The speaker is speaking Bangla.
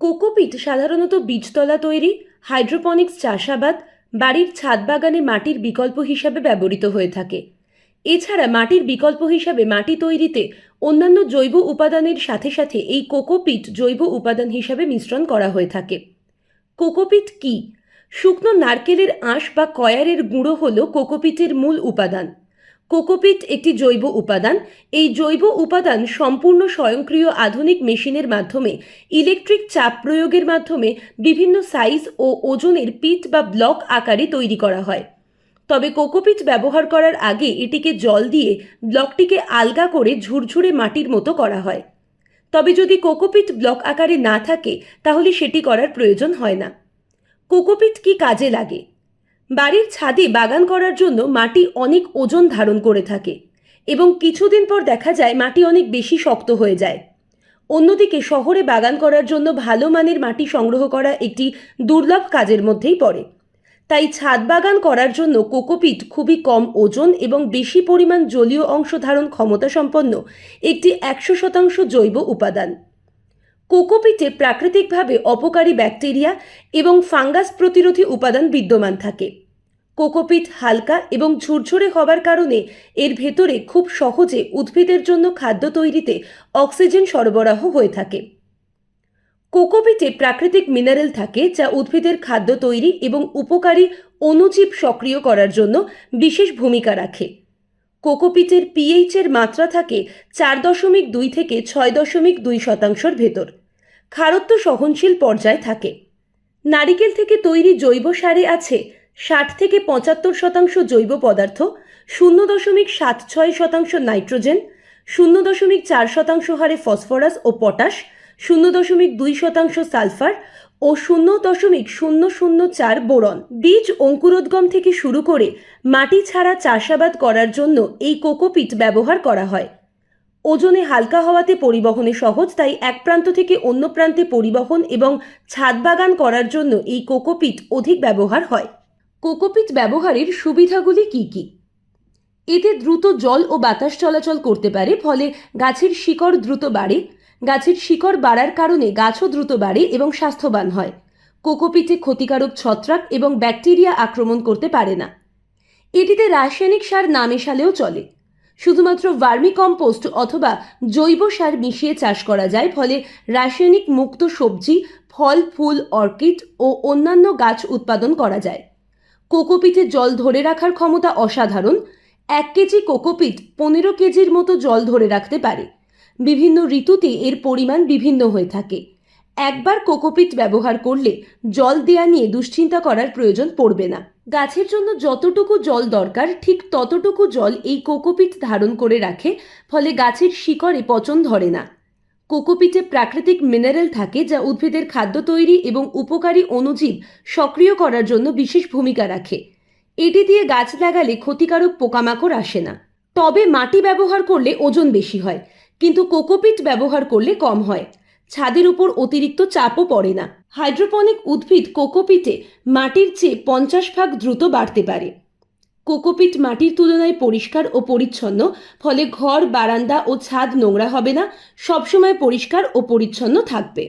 কোকোপিট সাধারণত বীজতলা তৈরি, হাইড্রোপনিক্স চাষাবাদ, বাড়ির ছাদ বাগানে মাটির বিকল্প হিসাবে ব্যবহৃত হয়ে থাকে। এছাড়া মাটির বিকল্প হিসাবে মাটি তৈরিতে অন্যান্য জৈব উপাদানের সাথে সাথে এই কোকোপিট জৈব উপাদান হিসাবে মিশ্রণ করা হয়ে থাকে। কোকোপিট কি? শুকনো নারকেলের আঁশ বা কয়ারের গুঁড়ো হল কোকোপিটের মূল উপাদান। কোকোপিট একটি জৈব উপাদান। এই জৈব উপাদান সম্পূর্ণ স্বয়ংক্রিয় আধুনিক মেশিনের মাধ্যমে, ইলেকট্রিক চাপ প্রয়োগের মাধ্যমে বিভিন্ন সাইজ ও ওজনের পিট বা ব্লক আকারে তৈরি করা হয়। তবে কোকোপিট ব্যবহার করার আগে এটিকে জল দিয়ে ব্লকটিকে আলগা করে ঝুরঝুরে মাটির মতো করা হয়। তবে যদি কোকোপিট ব্লক আকারে না থাকে, তাহলে সেটি করার প্রয়োজন হয় না। কোকোপিট কি কাজে লাগে? বাড়ির ছাদে বাগান করার জন্য মাটি অনেক ওজন ধারণ করে থাকে এবং কিছুদিন পর দেখা যায় মাটি অনেক বেশি শক্ত হয়ে যায়। অন্যদিকে শহরে বাগান করার জন্য ভালো মানের মাটি সংগ্রহ করা একটি দুর্লভ কাজের মধ্যেই পড়ে। তাই ছাদ বাগান করার জন্য কোকোপিট খুবই কম ওজন এবং বেশি পরিমাণ জলীয় অংশ ধারণ ক্ষমতা সম্পন্ন একটি একশো শতাংশ জৈব উপাদান। কোকোপিটে প্রাকৃতিকভাবে অপকারী ব্যাকটেরিয়া এবং ফাঙ্গাস প্রতিরোধী উপাদান বিদ্যমান থাকে। কোকোপিট হালকা এবং ঝুরঝুরে হবার কারণে এর ভেতরে খুব সহজে উদ্ভিদের জন্য খাদ্য তৈরিতে অক্সিজেন সরবরাহ হয়ে থাকে। কোকোপিটে প্রাকৃতিক মিনারেল থাকে যা উদ্ভিদের খাদ্য তৈরি এবং উপকারী অণুজীব সক্রিয় করার জন্য বিশেষ ভূমিকা রাখে। কোকোপিটের পিএইচ এর মাত্রা থাকে চার দশমিক দুই থেকে ছয় দশমিক দুই শতাংশর ভেতর। খারত্ব সহনশীল পর্যায়ে থাকে। নারিকেল থেকে তৈরি জৈব সারে আছে ষাট থেকে পঁচাত্তর শতাংশ জৈব পদার্থ, শূন্য দশমিক সাত ছয় শতাংশ নাইট্রোজেন, শূন্য দশমিক চার শতাংশ হারে ফসফরাস ও পটাশ শূন্য দশমিক দুই শতাংশ সালফার ও শূন্য দশমিক শূন্য শূন্য চার বোরন। বীজ অঙ্কুরোদ্গম থেকে শুরু করে মাটি ছাড়া চাষাবাদ করার জন্য এই কোকোপিট ব্যবহার করা হয়। ওজনে হালকা হওয়াতে পরিবহনে সহজ, তাই এক প্রান্ত থেকে অন্য প্রান্তে পরিবহন এবং ছাদ বাগান করার জন্য এই কোকোপিট অধিক ব্যবহার হয়। কোকোপিট ব্যবহারের সুবিধাগুলি কি কি? এতে দ্রুত জল ও বাতাস চলাচল করতে পারে, ফলে গাছের শিকড় দ্রুত বাড়ে গাছের শিকড় বাড়ার কারণে গাছও দ্রুত বাড়ে এবং স্বাস্থ্যবান হয়। কোকোপিটে ক্ষতিকারক ছত্রাক এবং ব্যাকটেরিয়া আক্রমণ করতে পারে না। এটিতে রাসায়নিক সার না মেশালেও চলে। শুধুমাত্র ভার্মি কম্পোস্ট অথবা জৈব সার মিশিয়ে চাষ করা যায়, ফলে রাসায়নিক মুক্ত সবজি, ফল, ফুল, অর্কিড ও অন্যান্য গাছ উৎপাদন করা যায়। কোকোপিটে জল ধরে রাখার ক্ষমতা অসাধারণ। এক কেজি কোকোপিট পনেরো কেজির মতো জল ধরে রাখতে পারে। বিভিন্ন ঋতুতে এর পরিমাণ বিভিন্ন হয়ে থাকে। একবার কোকোপিট ব্যবহার করলে জল দেয়া নিয়ে দুশ্চিন্তা করার প্রয়োজন পড়বে না। গাছের জন্য যতটুকু জল দরকার, ঠিক ততটুকু জল এই কোকোপিট ধারণ করে রাখে, ফলে গাছের শিকড়ে পচন ধরে না। কোকোপিটে প্রাকৃতিক মিনারেল থাকে যা উদ্ভিদের খাদ্য তৈরি এবং উপকারী অণুজীব সক্রিয় করার জন্য বিশেষ ভূমিকা রাখে। এটি দিয়ে গাছ লাগালে ক্ষতিকারক পোকামাকড় আসে না। তবে মাটি ব্যবহার করলে ওজন বেশি হয়। কিন্তু কোকোপিট ব্যবহার করলে কম হয়। ছাদের উপর অতিরিক্ত চাপও পড়ে না। হাইড্রোপনিক উদ্ভিদ কোকোপিটে মাটির চেয়ে পঞ্চাশ ভাগ দ্রুত বাড়তে পারে। কোকোপিট মাটির তুলনায় পরিষ্কার ও পরিচ্ছন্ন, ফলে ঘর, বারান্দা ও ছাদ নোংরা হবে না, সবসময় পরিষ্কার ও পরিচ্ছন্ন থাকবে।